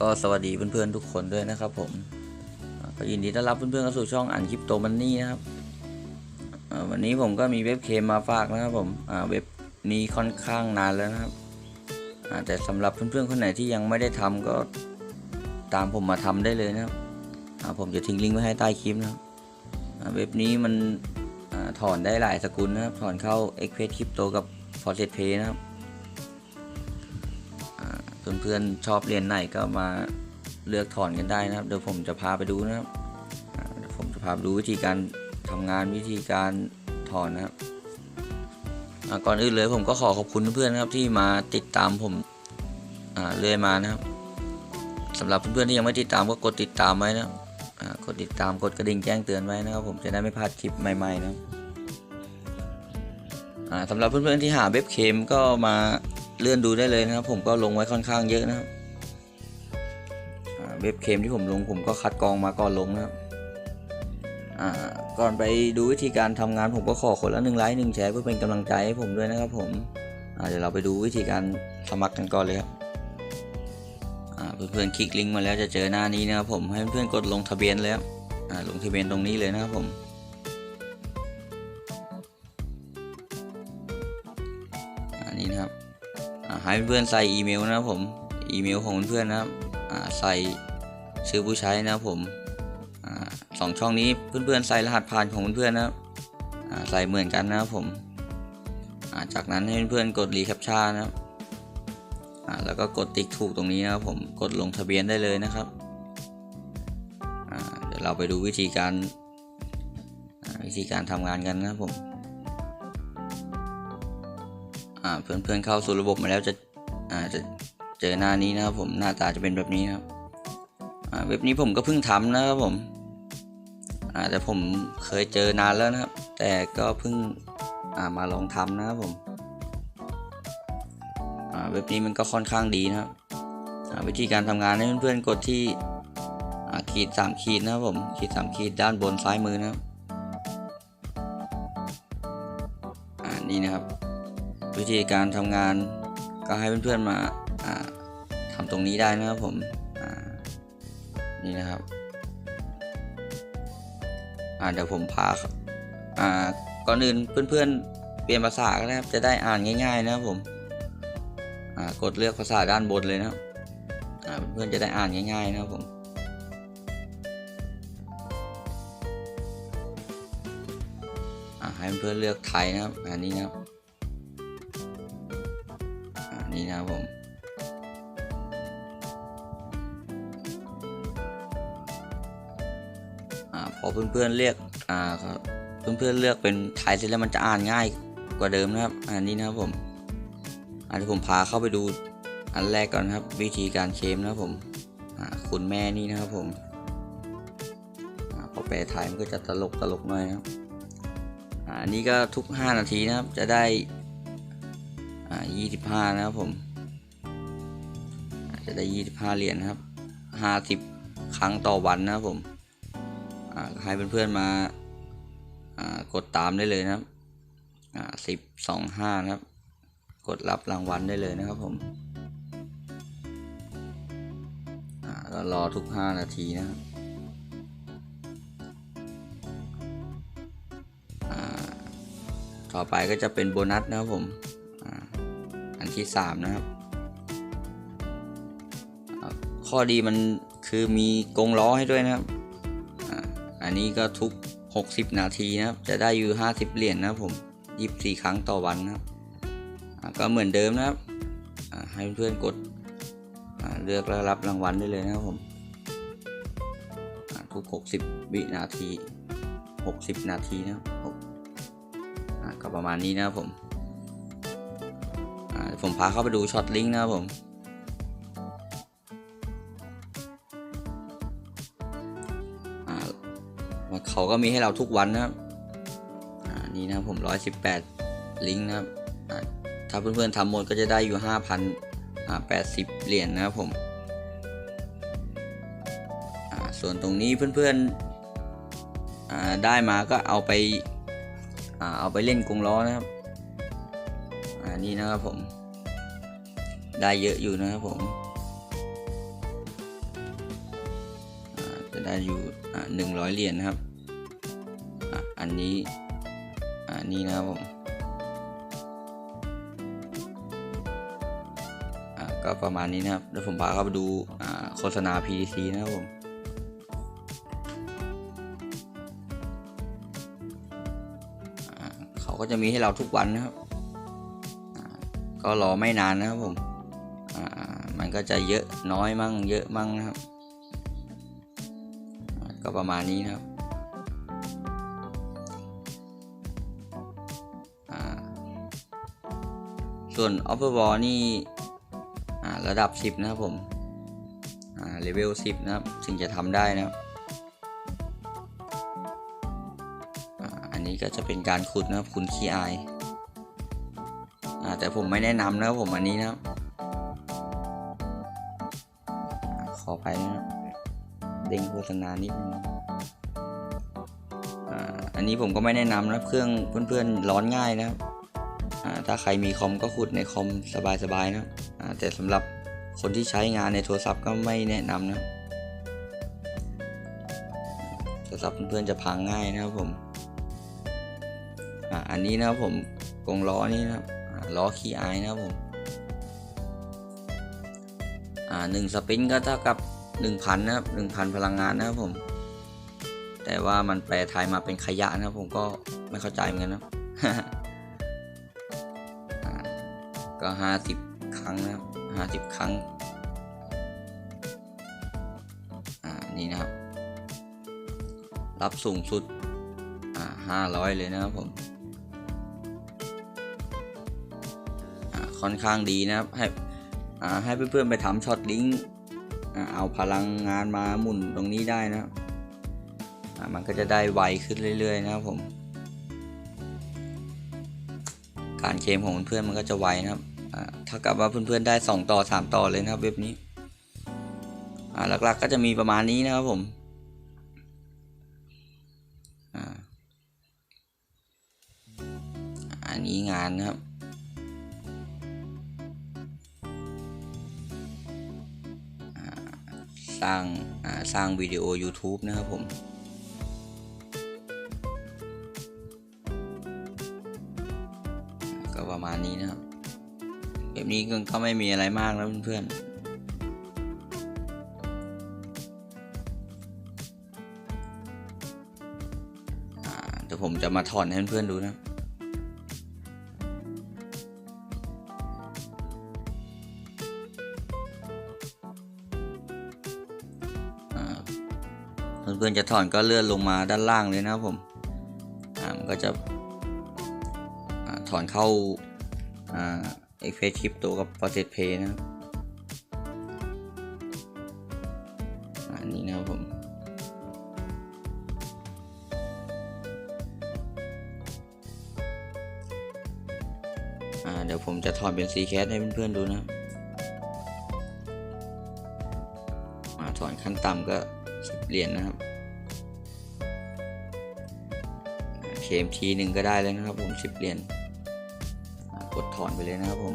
ก็สวัสดีเพื่อนๆทุกคนด้วยนะครับผมก็ยินดีต้อนรับเพื่อนๆเข้าสู่ช่องอ่านคลิปโตมันนี่นะครับวันนี้ผมก็มีเว็บเคมมาฝากนะครับผมเว็บนี้ค่อนข้างนานแล้วนะครับแต่สำหรับเพื่อนๆคนไหนที่ยังไม่ได้ทำก็ตามผมมาทำได้เลยนะครับผมจะทิ้งลิงก์ไว้ให้ใต้คลิปนะครับเว็บนี้มันอถอนได้หลายสกุลนะครับ ถอนเข้า x p r e s s Crypto กับ f o r t e t Pay นะครับ เพื่อนๆชอบเรียนไหนก็มาเลือกถอนกันได้นะครับ เดี๋ยวผมจะพาไปดูนะครับเดี๋ยวผมจะพาไปดูวิธีการทำงานวิธีการถอนนะครับก่อนอื่นเลยผมก็ขอขอบคุณเพื่อนๆนะครับที่มาติดตามผมอ่าเรื่อยมานะครับสำหรับเพื่อนๆที่ยังไม่ติดตามก็กดติดตามไว้นะกดติดตามกดกระดิ่งแจ้งเตือนไว้นะครับ ผมจะได้ไม่พลาดคลิปใหม่ๆนะสำหรับเพื่อนๆที่หาเว็บเคมก็มา เลื่อนดูได้เลยนะครับ ผมก็ลงไว้ค่อนข้างเยอะนะครับเว็บเคมที่ผมลงผมก็คัดกรองมาก่อนลงนะครับก่อนไปดูวิธีการทำงานผมก็ขอคนละหนึ่งไลค์หนึ่งแชร์เพื่อเป็นกำลังใจให้ผมด้วยนะครับผมเดี๋ยวเราไปดูวิธีการสมัครกันก่อนเลยครับเพื่อนๆคลิกลิงก์มาแล้วจะเจอหน้านี้นะครับผมให้เพื่อนๆกดลงทะเบียนเลยครับลงทะเบียนตรงนี้เลยนะครับผม อ่าให้เพื่อนๆใส่อีเมลนะครับผมอีเมลของเพื่อนนะครับใส่ชื่อผู้ใช้นะครับผมอสองช่องนี้เพื่อนๆใส่รหัสผ่านของเพื่อนๆนะครับใส่เหมือนกันนะครับผมาจากนั้นให้เพื่อนๆกดรีแคปชั่นนะครับแล้วก็กดติ๊กถูกตรงนี้นะครับผมกดลงทะเบียนได้เลยนะครับเดี๋ยวเราไปดูวิธีการวิธีการทำงานกันนะครับผม เพื่อนๆเข้าสู่ระบบมาแล้วจะจะเจอหน้านี้นะครับผมหน้าตาจะเป็นแบบนี้นะครับเว็บนี้ผมก็เพิ่งทำนะครับผมแต่ผมเคยเจอนานแล้วนะครับ แต่ก็เพิ่งามาลองทำนะครับผมเว็บนี้มันก็ค่อนข้างดีนะครับวิธีการทำงานให้เพื่อนๆกดที่ขีดสามขีดนะครับผมขีดสามขีดด้านบนซ้ายมือนะครับนี่นะครับ วิธีการทำงาน ก็ให้เพื่อนๆมาอ่าทำตรงนี้ได้นะครับผมนี่นะครับเดี๋ยวผมพาก่อนอื่นเพื่อนๆ เปลี่ยนภาษาก็ได้ครับจะได้อ่านง่าย ๆ นะครับผมกดเลือกภาษาด้านบนเลยนะครับเพื่อนๆจะได้อ่านง่าย ๆ นะครับผมให้เพื่อนเลือกไทยนะครับอันนี้นะครับ นี่นะครับผมอ่าพอเพื่อนๆเรียกอ่าครับเพื่อนๆเลือกเป็นไทยเสร็จแล้วมันจะอ่านง่ายกว่าเดิมนะครับ อันนี้นะครับผมอันที่ผมพาเข้าไปดูอันแรกก่อนครับ วิธีการเคมนะครับผมคุณแม่นี่นะครับผมพอแปลไทยมันก็จะตลกตลกหน่อยครับอันนี้ก็ทุก 5 นาทีนะครับจะได้ อ่ายี่สิบห้านะครับผม จะได้ยี่สิบห้าเหรียญครับห้าสิบครั้งต่อวันนะครับผมอ่าให้เพื่อนๆมาอ่ากดตามได้เลยนะครับอ่าสิบสองห้านะครับ กดรับรางวัลได้เลยนะครับผมอ่าก็รอทุกห้านาทีนะครับต่อไปก็จะเป็นโบนัสนะครับผม อันที่สามนะครับ ข้อดีมันคือมีกรงล้อให้ด้วยนะครับ อันนี้ก็ทุก 60 นาทีนะครับ จะได้อยู่ 50 เหรียญนะครับผม 24 ครั้งต่อวันนะครับ ก็เหมือนเดิมนะครับ ให้เพื่อนๆกดเลือกแล้วรับรางวัลได้เลยนะครับผมทุก 60 วินาที 60 นาทีนะครับก็ประมาณนี้นะครับผม ผมพาเข้าไปดูช็อตลิงก์นะครับผมเขาก็มีให้เราทุกวันนะครับนี่นะครับผมร้อยสิบแปดลิงก์นะครับถ้าเพื่อนๆทำหมดก็จะได้อยู่ห้าพันแปดสิบเหรียญนะครับผมส่วนตรงนี้เพื่อนๆได้มาก็เอาไปอาเอาไปเล่นกรงล้อนะครับ อ่านี่นะครับผม ได้เยอะอยู่นะครับผมจะได้อยู่หนึ่งร้อยเหรียญนะครับออันนี้อันนี้นะครับผมก็ประมาณนี้นะครับเดี๋ยวผมพาเข้าไปดูโฆษณา PDC นะครับผมเขาก็จะมีให้เราทุกวันนะครับ ก็รอไม่นานนะครับผมอ่ามันก็จะเยอะน้อยมั่งเยอะมั่งนะครับ ก็ประมาณนี้นะครับอ่าส่วน Upper Wall นี่อ่าระดับ 10 นะครับผมอ่าเลเวล 10 นะครับถึงจะทำได้นะครับอ่าอันนี้ก็จะเป็นการขุดนะครับคุณขี้อาย แต่ผมไม่แนะนำนะครับผมอันนี้นะครับขอไปนะเด้งโฆษณานิดนึงอันนี้ผมก็ไม่แนะนำนะเครื่องเพื่อนๆร้อนง่ายนะครับถ้าใครมีคอมก็ขุดในคอมสบายๆนะแต่สำหรับคนที่ใช้งานในโทรศัพท์ก็ไม่แนะนำนะโทรศัพท์เพื่อนๆจะพังง่ายนะครับผมออันนี้นะครับผมกงล้อนี่นะครับ ล้อขี้อายนะครับผมอ่าหนึ่งสปรินก็เท่ากับหนึ่งพันนะครับหนึ่งพันพลังงานนะครับผม แต่ว่ามันแปลไทยมาเป็นขยะนะครับผมก็ไม่เข้าใจเหมือนกันนะก็ห้าสิบครั้งนะครับห้าสิบครั้ง อ่า นี่นะครับ รับสูงสุด อ่าห้าร้อยเลยนะครับผม ค่อนข้างดีนะครับ ให้ให้เพื่อนๆไปทำช็อตลิงก์เอาพลังงานมาหมุนตรงนี้ได้นะครับมันก็จะได้ไวขึ้นเรื่อย ๆ นะครับผม การเคลมของเพื่อนๆมันก็จะไวนะครับถ้ากับว่าเพื่อนๆได้ 2 ต่อ 3 ต่อเลยนะครับเว็บนี้หลักๆก็จะมีประมาณนี้นะครับผมอันนี้งานนะครับ สร้างาสร้างวิดีโอ YouTube นะครับผมก็ประมาณนี้นะครับแบบนี้ก็ไม่มีอะไรมากแล้วเพื่อนๆเดี๋ยวผมจะมาถอนให้เพื่อนๆดูนะ เพื่อนๆจะถอนก็เลื่อนลงมาด้านล่างเลยนะครับผมมันก็จะอถอนเข้าเอ็กเพสคริปโตกับ Process Pay นะครับอันนี้นะครับผมเดี๋ยวผมจะถอนเป็น c c a s ให้เพื่อนๆดูนะครับอ่าถอนขั้นต่ำก็ เหรียญนะครับเคมทีหนึ่งก็ได้เลยนะครับผม10เหรียญกดถอนไปเลยนะครับผม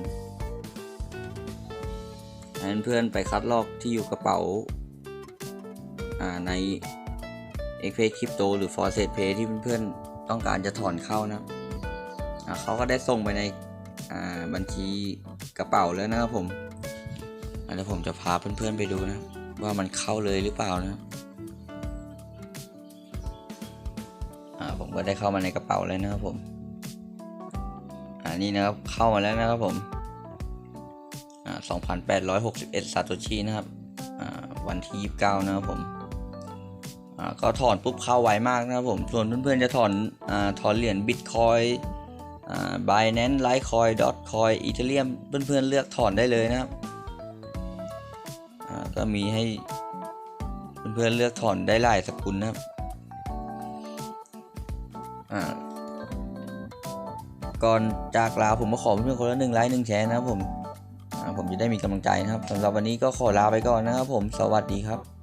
ให้เพื่อนไปคัดลอกที่อยู่กระเป๋าาใน x p a y Crypto หรือ f o r c e Pay ที่เพื่อนๆต้องการจะถอนเข้านะครับอ่าเขาก็ได้ส่งไปในบัญชีกระเป๋าแล้วนะครับผมอ่าเดี๋ยวผมจะพาเพื่อนๆไปดูนะ ว่ามันเข้าเลยหรือเปล่านะ ก็ได้เข้ามาในกระเป๋าแล้วนะครับผมอ่านี่นะครับเข้ามาแล้วนะครับผมอ่า2,861ซาโตชินะครับอ่าวันที่ 29 นะครับผมอ่าก็ถอนปุ๊บเข้าไวมากนะครับผมส่วนเพื่อนๆจะถอนอ่าถอนเหรียญบิตคอยอ่า Binance Litecoin Dotcoin Ethereum เพื่อนๆเลือกถอนได้เลยนะครับอ่าก็มีให้เพื่อนๆเลือกถอนได้หลายสกุลนะครับ อ่าก่อนจากลาผมมาขอเพื่อนคนละหนึ่งไลค์หนึ่งแชร์นะครับผมผมจะได้มีกำลังใจนะครับสำหรับวันนี้ก็ขอลาไปก่อนนะครับผมสวัสดีครับ